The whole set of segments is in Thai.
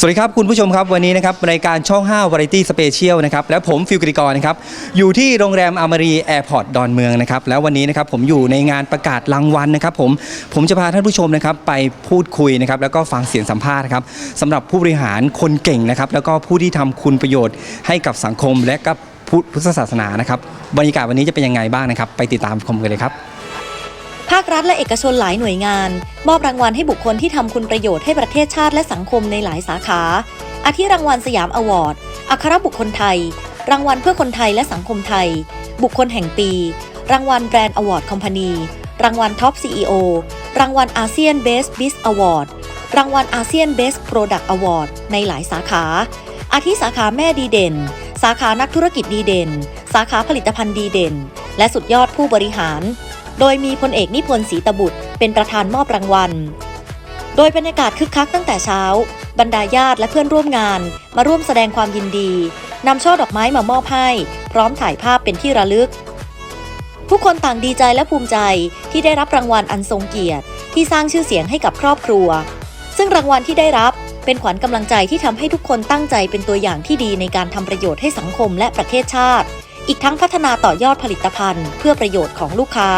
สวัสดีครับคุณผู้ชมครับวันนี้นะครับรายการช่อง 5 Variety Special นะครับและผมฟิลกริกรนะครับอยู่ที่โรงแรมอมรีแอร์พอร์ตดอนเมืองนะครับแล้ววันนี้นะครับผมอยู่ในงานประกาศรางวัลนะครับผมผมจะพาท่านผู้ชมนะครับไปพูดคุยนะครับแล้วก็ฟังเสียงสัมภาษณ์นะครับสำหรับผู้บริหารคนเก่งนะครับแล้วก็ผู้ที่ทำคุณประโยชน์ให้กับสังคมและกับพุทธศาสนานะครับบรรยากาศวันนี้จะเป็นยังไงบ้างนะครับ ไปติดตามชมกันเลยครับาครัฐและเอกชนหลายหน่วยงาน มอบรางวัลให้บุคคลที่ทำคุณประโยชน์ให้ประเทศชาติและสังคมในหลายสาขาอาทิรางวัลสยามอวอร์ด อัครบุคคลไทย รางวัลเพื่อคนไทยและสังคมไทย บุคคลแห่งปี รางวัลแบรนด์อวอร์ดคอมพานี รางวัลท็อป CEO รางวัลอาเซียนเบสบิสอวอร์ด รางวัลอาเซียนเบสโปรดักต์อวอร์ดในหลายสาขา อาทิสาขาแม่ดีเด่น สาขานักธุรกิจดีเด่น สาขาผลิตภัณฑ์ดีเด่น และสุดยอดผู้บริหาร โดยมีพลเอกนิพนธ์ศรีตบุตร เป็นประธานมอบรางวัล โดยบรรยากาศคึกคักตั้งแต่เช้า บรรดาญาติและเพื่อนร่วมงาน มาร่วมแสดงความยินดีนำช่อดอกไม้มามอบให้ พร้อมถ่ายภาพเป็นที่ระลึกผู้คนต่างดีใจและภูมิใจที่ได้รับรางวัลอันทรงเกียรติ ที่สร้างชื่อเสียงให้กับครอบครัว ซึ่งรางวัลที่ได้รับเป็นขวัญกำลังใจที่ทำให้ทุกคนตั้งใจเป็นตัวอย่างที่ดีในการทำประโยชน์ให้สังคมและประเทศชาติ อีกทั้งพัฒนาต่อยอดผลิตภัณฑ์ เพื่อประโยชน์ของลูกค้า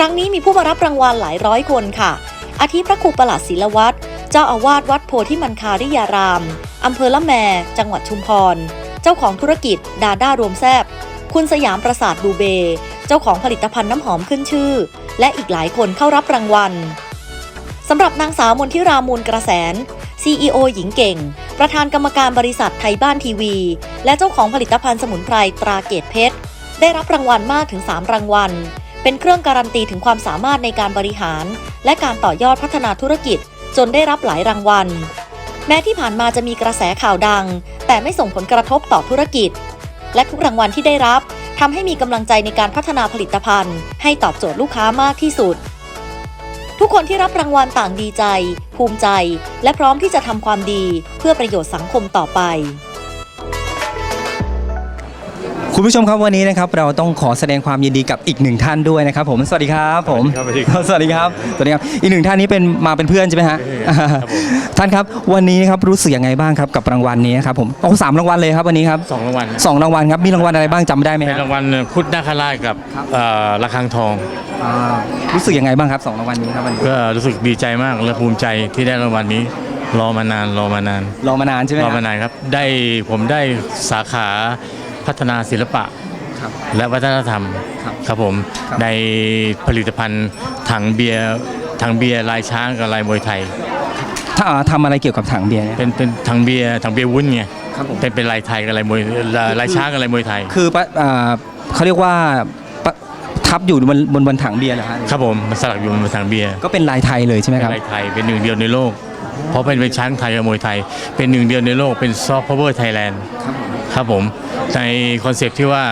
ครั้งนี้มีผู้มารับรางวัลหลายร้อยคนค่ะ อาทิพระครูประหลัดศิลวัตรเจ้าอาวาสวัดโพธิมันคาริยาราม อำเภอละแม จังหวัดชุมพร เจ้าของธุรกิจดาด้ารวมแซบ คุณสยามประสาทดูเบ เจ้าของผลิตภัณฑ์น้ำหอมขึ้นชื่อ และอีกหลายคนเข้ารับรางวัลสำหรับนางสาวมนทิรามูลกระแสน CEO หญิงเก่ง ประธานกรรมการบริษัทไทยบ้านทีวี และเจ้าของผลิตภัณฑ์สมุนไพรตราเกตเพชร ได้รับรางวัลมากถึง 3 รางวัล เป็นเครื่องการันตีถึงความสามารถในการบริหาร และการต่อยอดพัฒนาธุรกิจ จนได้รับหลายรางวัล แม้ที่ผ่านมาจะมีกระแสข่าวดัง แต่ไม่ส่งผลกระทบต่อธุรกิจ และทุกรางวัลที่ได้รับทำให้มีกำลังใจในการพัฒนาผลิตภัณฑ์ ให้ตอบโจทย์ลูกค้ามากที่สุด ทุกคนที่รับรางวัลต่างดีใจ ภูมิใจ และพร้อมที่จะทำความดีเพื่อประโยชน์สังคมต่อไป คุณผู้ชมครับวันนี้นะครับเราต้องขอแสดงความยินดีกับอีกหนึ่งท่านด้วยนะครับผมสวัสดีครับผมสวัสดีครับสวัสดีครับสวัสดีครับอีกหนึ่งท่านนี้เป็นมาเป็นเพื่อนใช่ไหมฮะครับผมท่านครับวันนี้นะครับรู้สึกยังไงบ้างครับกับรางวัลนี้ครับผมโอ้สามรางวัลเลยครับวันนี้ครับสองรางวัลสองรางวัลครับมีรางวัลอะไรบ้างจำได้ไหมเป็นฮะรางวัลพุทธนาคราชกับเอ่อระฆังทองอ่ารู้สึกยังไงบ้างครับสองรางวัลนี้ครับวันนี้ก็รู้สึกดีใจมากและภูมิใจที่ได้รางวัลนี้รอมานานรอมานานรอมานานใช่ไหมรคอรับมานานครับได้ผมได้สาขา พัฒนาศิลปะครับและวัฒนธรรมครับครับผมครับในผลิตภัณฑ์ถังเบียร์ถังเบียร์ลายช้างกับลายมวยไทยถ้าอ่าทำอะไรเกี่ยวกับถังเบียร์เนี่ยเป็นเป็นถังเบียร์ถังเบียร์วุ้นไงครับผมเป็นเป็นลายไทยกับลายมวยลายช้างกับลายมวยไทย คือปะอ่าเขาเรียกว่าปะทับอยู่บนบนบนถังเบียร์เหรอฮะครับผมมันสลักอยู่บนถังเบียร์ก็เป็นลายไทยเลยใช่ไหมครับเป็นลายไทยเป็นหนึ่งเดียวในโลก เพราะเป็นเป็นช้างไทยกับมวยไทย เป็นหนึ่งเดียวในโลกเป็นซอฟต์พาวเวอร์ไทยแลนด์ ครับผมครับผมในคอนเซปต์ที่ว่า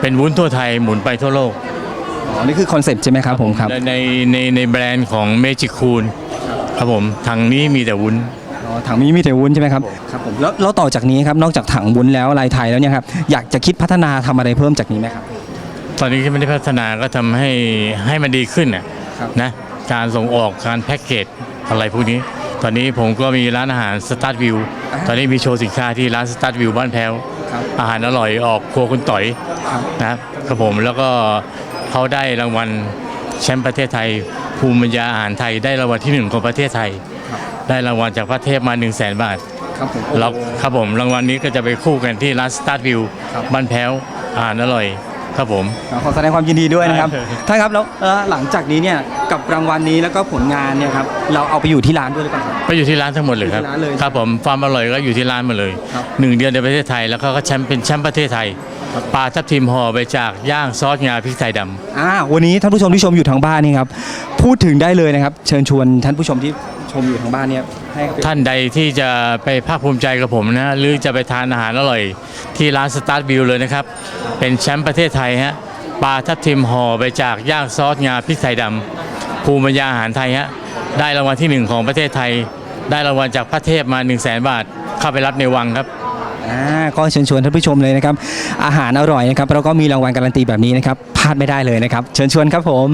เป็นวุ้นทั่วไทยหมุนไปทั่วโลกอ๋อนี่คือคอนเซปต์ใช่ไหมครับผมครับและในในในแบรนด์ของเมจิคูนครับผมทางนี้มีแต่วุ้น อ๋อถังนี้มีแต่วุ้นใช่ไหมครับครับผมแล้วแล้วต่อจากนี้ครับนอกจากถังวุ้นแล้วลายไทยแล้วเนี่ยครับอยากจะคิดพัฒนาทำอะไรเพิ่มจากนี้ไหมครับ ตอนนี้ที่ไม่ได้พัฒนาก็ทำให้ให้มันดีขึ้นน่ะครับ นะการส่งออกการแพ็กเกจอะไรพวกนี้ ตอนนี้ผมก็มีร้านอาหารสตาร์ทวิวตอนนี้มีโชว์สินค้าที่ร้านสตาร์ทวิวบ้านแพ้วครับอาหารอร่อยออกครัวคุณต่อยครับนะครับผมแล้วก็เขาได้รางวัลแชมป์ประเทศไทย ภูมิปัญญาอาหารไทย ได้รางวัลที่หนึ่งของประเทศไทย ได้รางวัลจากพระเทพมา1 0 0 0 0แสนบาทครับผมแล้วครับผมรางวัลนี้ก็จะไปคู่กันที่ร้านสตาร์ทวิวครับบ้านแพ้วอาหารอร่อย ครับผม ขอแสดงความยินดีด้วยนะครับได้ ท่านครับแล้วเอ่อหลังจากนี้เนี่ยกับรางวัลนี้แล้วก็ผลงานเนี่ยครับเราเอาไปอยู่ที่ร้านด้วยหรือเปล่าครับ ไปอยู่ที่ร้านทั้งหมดเลยครับ อยู่ที่ร้านเลยครับผมความอร่อยก็อยู่ที่ร้านหมดเลยครับหนึ่งเดือนในประเทศไทยแล้วก็แชมป์เป็นแชมป์ประเทศไทยปลาทับทิมห่อไปจากย่างซอสงาพริกไทยดำอ่าวันนี้ท่านผู้ชมที่ชมอยู่ทางบ้านนี่ครับพูดถึงได้เลยนะครับ เชิญชวนท่านผู้ชมที่ ชมอยู่ทางบ้านเนี่ยให้ไปท่านใดที่จะไปภาคภูมิใจกับผมนะหรือจะไปทานอาหารอร่อย ที่ร้านสตาร์ทวิวเลยนะครับ เป็นแชมป์ประเทศไทยฮะปลาทับทิมห่อไปจากย่างซอสงาพริกไทยดำภูมิปัญญาอาหารไทยฮะได้รางวัลที่หนึ่งของประเทศไทย ได้รางวัลจากพระเทพมา 1 0 0 0 0แสนบาท เข้าไปรับในวังครับ อ่าก็เชิญชวนท่านผู้ชมเลยนะครับ อาหารอร่อยนะครับแล้วก็มีรางวัลการันตีแบบนี้นะครับพลาดไม่ได้เลยนะครับ เชิญชวนครับผม